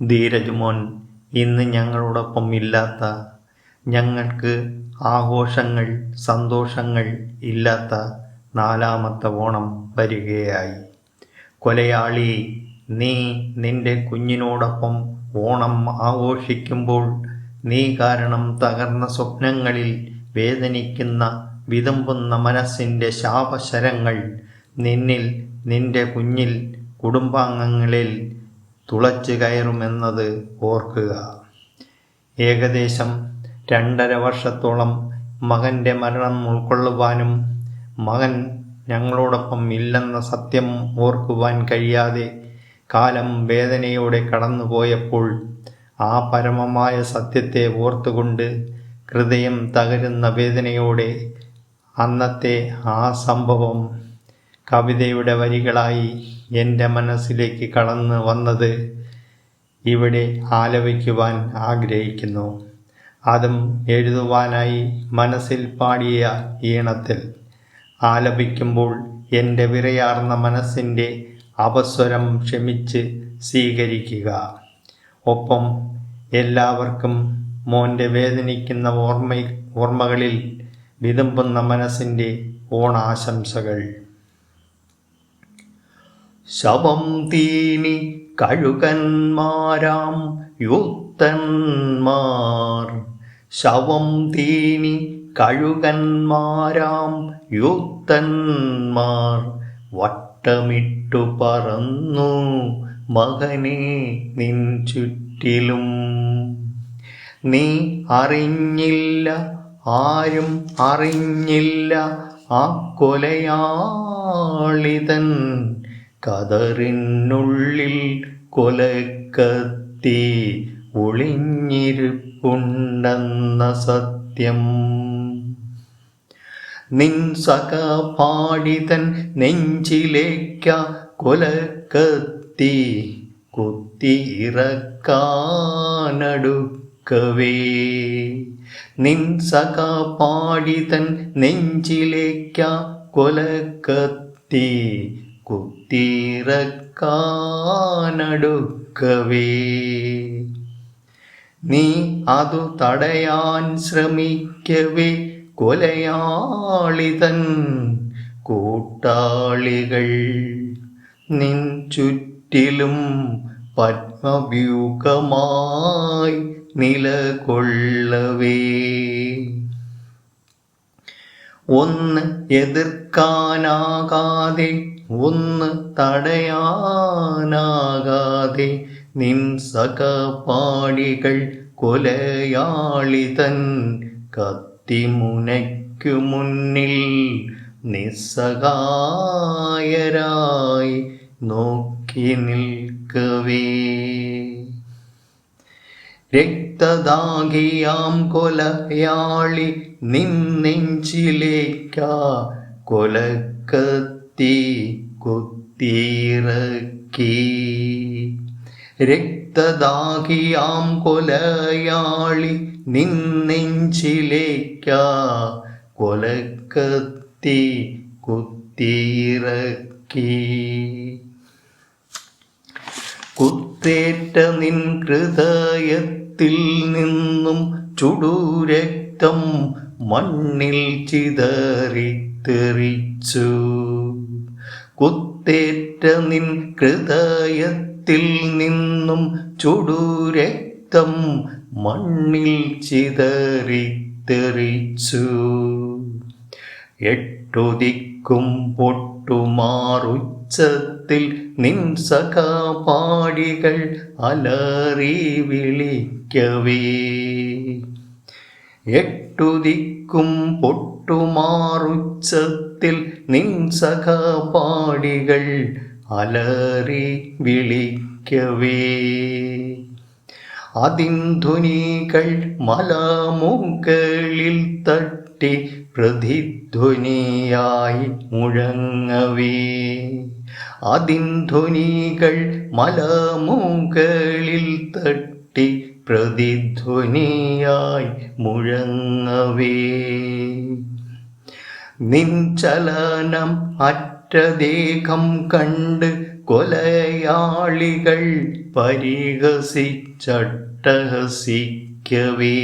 ധീരജ് മോൻ ഇന്ന് ഞങ്ങളോടൊപ്പം ഇല്ലാത്ത ഞങ്ങൾക്ക് ആഘോഷങ്ങൾ സന്തോഷങ്ങൾ ഇല്ലാത്ത നാലാമത്തെ ഓണം വരികയായി. കൊലയാളി നീ നിന്റെ കുഞ്ഞിനോടൊപ്പം ഓണം ആഘോഷിക്കുമ്പോൾ നീ കാരണം തകർന്ന സ്വപ്നങ്ങളിൽ വേദനിക്കുന്ന വിതുമ്പുന്ന മനസ്സിന്റെ ശാപശരങ്ങൾ നിന്നിൽ നിന്റെ കുഞ്ഞിൽ കുടുംബാംഗങ്ങളിൽ തുളച്ചു കയറുമെന്നത് ഓർക്കുക. ഏകദേശം രണ്ടര വർഷത്തോളം മകന്റെ മരണം ഉൾക്കൊള്ളുവാനും മകൻ ഞങ്ങളോടൊപ്പം ഇല്ലെന്ന സത്യം ഓർക്കുവാൻ കഴിയാതെ കാലം വേദനയോടെ കടന്നുപോയപ്പോൾ ആ പരമമായ സത്യത്തെ ഓർത്തുകൊണ്ട് ഹൃദയം തകരുന്ന വേദനയോടെ അന്നത്തെ ആ സംഭവം കവിതയുടെ വരികളായി എന്റെ മനസ്സിലേക്ക് കടന്നു വന്നത് ഇവിടെ ആലപിക്കുവാൻ ആഗ്രഹിക്കുന്നു. അതും എഴുതുവാനായി മനസ്സിൽ പാടിയ ഈണത്തിൽ. ആലപിക്കുമ്പോൾ എന്റെ വിറയാർന്ന മനസ്സിന്റെ അപസ്വരം ക്ഷമിച്ച് സ്വീകരിക്കുക. ഒപ്പം എല്ലാവർക്കും മോന്റെ വേദനിക്കുന്ന ഓർമ്മ ഓർമ്മകളിൽ വിതുമ്പുന്ന മനസ്സിന്റെ ഓണാശംസകൾ. ശവം തീനി കഴുകന്മാരാം യൂത്തന്മാർ ശവം തീനി കഴുകന്മാരാം യൂത്തന്മാർ വട്ടമിട്ടു പറന്നു മകനെ നിൻ ചുറ്റിലും. നീ അറിഞ്ഞില്ല ആരും അറിഞ്ഞില്ല ആ കൊലയാളിതൻ കതറിനുള്ളിൽ കൊലക്കത്തി ഒളിഞ്ഞിരിപ്പുണ്ടെന്ന സത്യം. നിൻ സക പാടിതൻ നെഞ്ചിലേക്ക കൊലക്കത്തി കുത്തിയിറക്കാനടുക്കവേ. നിൻ സക പാടിതൻ നെഞ്ചിലേക്ക കൊലക്കത്തി കുത്തിയിറക്കാനടുക്കവേ. നീ അതു തടയാൻ ശ്രമിക്കവേ കൊലയാളിതൻ കൂട്ടാളികൾ. നിൻ ചുറ്റിലും പത്മവ്യൂഹമായി നിലകൊള്ളവേ. ഒന്ന് എതിർക്കാനാകാതെ ഒന്ന് തടയാനാകാതെ നിൻ സകപാടികൾ കൊലയാളിതൻ കത്തിമുനയ്ക്കു മുന്നിൽ നിസ്സഹായരായി നോക്കി നിൽക്കവേ. രക്തദാഹിയാം കൊലയാളി നിന്നെഞ്ചിലേക്ക കൊലക്കത്തി. കുത്തിയിറക്കി. രക്തദാഹിയാം കൊലയാളി നിന്നെഞ്ചിലേക്ക കൊലക്കത്തി കുത്തിയിറക്കി. കുത്തേറ്റ നിൻ ഹൃദയത്തിൽ നിന്നും ചുടുരക്തം മണ്ണിൽ ചിതറിത്തെറിച്ചു. കുത്തേറ്റ നിൻ ഹൃദയത്തിൽ നിന്നും ചുടുരക്തം മണ്ണിൽ ചിതറി ചിതറിത്തെറിച്ചു. എട്ടുദിക്കും പൊട്ടുമാറുച്ചത്തിൽ നിൻ സഖാപാടികൾ അലറി വിളിക്കവേ. എട്ടുദിക്കും പൊട്ടുമാറുച്ചത്തിൽ നിൻ സഖാപാടികൾ അലറി വിളിക്കവേ. അതിൻ ധ്വനികൾ മലമുകളിൽ തട്ടി പ്രതിധ്വനിയായി മുഴങ്ങവേ. അതിൻ ധ്വനികൾ മലമുകളിൽ തട്ടി പ്രതിധ്വനിയായി മുഴങ്ങവേ. നിൻ അറ്റദേഹം അറ്റ ദേഹം കണ്ട് കൊലയാളികൾ പരിഹസിച്ചട്ടഹസിക്കവേ.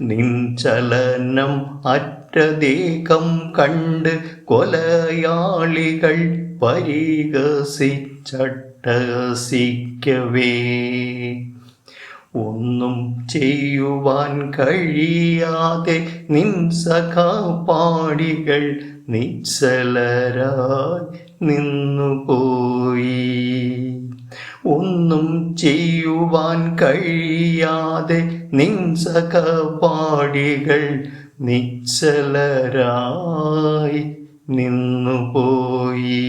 നിഞ്ചലനം അറ്റദേഹം കണ്ട് കൊലയാളികൾ പരിഹസിച്ചട്ടഹസിക്കവേ. ഒന്നും ചെയ്യുവാൻ കഴിയാതെ നിൻ നിശ്ചലരായി നിന്നുപോയി. ഒന്നും ചെയ്യുവാൻ കഴിയാതെ നിൻ നിശ്ചലരായി നിന്നുപോയി.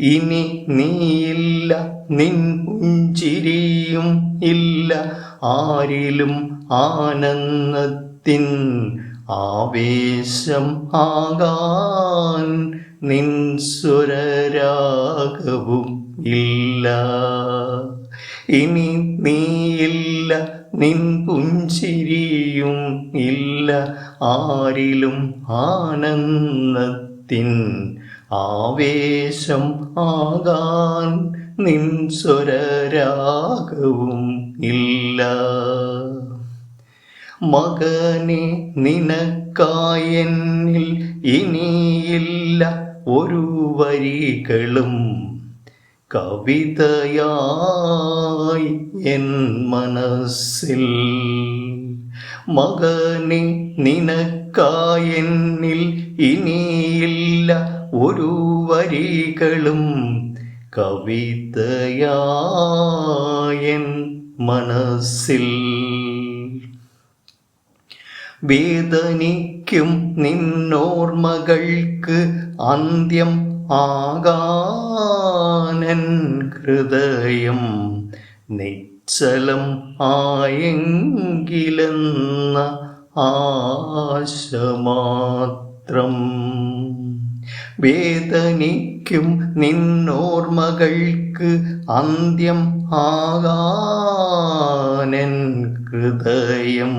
ഇനി നീയില്ല നിൻ പുഞ്ചിരിയും ഇല്ല. ആരിലും ആനന്ദത്തിൻ ആവേശം ആകാൻ നിൻ സ്വരരാഗവും ഇല്ല. ഇനി നീയില്ല നിൻ പുഞ്ചിരിയും ഇല്ല. ആരിലും ആനന്ദത്തിൻ ആവേശം ആകാൻ നിൻ സ്വരരാഗവും ഇല്ല. മകനെ നിനക്കായെന്നിൽ ഇനിയില്ല ഒരു വരികളും. കവിതയായി എൻ മനസ്സിൽ. മകനെ നിനക്കായെന്നിൽ ഇനിയില്ല ഒരു വരികളും. കവിതയായൻ മനസ്സിൽ. വേദനിക്കും നിന്നോർമകൾക്ക് അന്ത്യം ആകാനൻ ഹൃദയം നിശ്ചലം ആയെങ്കിലെന്ന ആശ മാത്രം. വേദനിക്കും നിന്നോർമകൾക്ക് അന്ത്യം ആകാനൻ ഹൃദയം.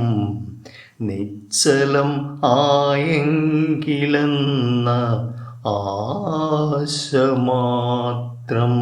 നിശ്ചലം ആയെങ്കിലെന്ന ആശ മാത്രം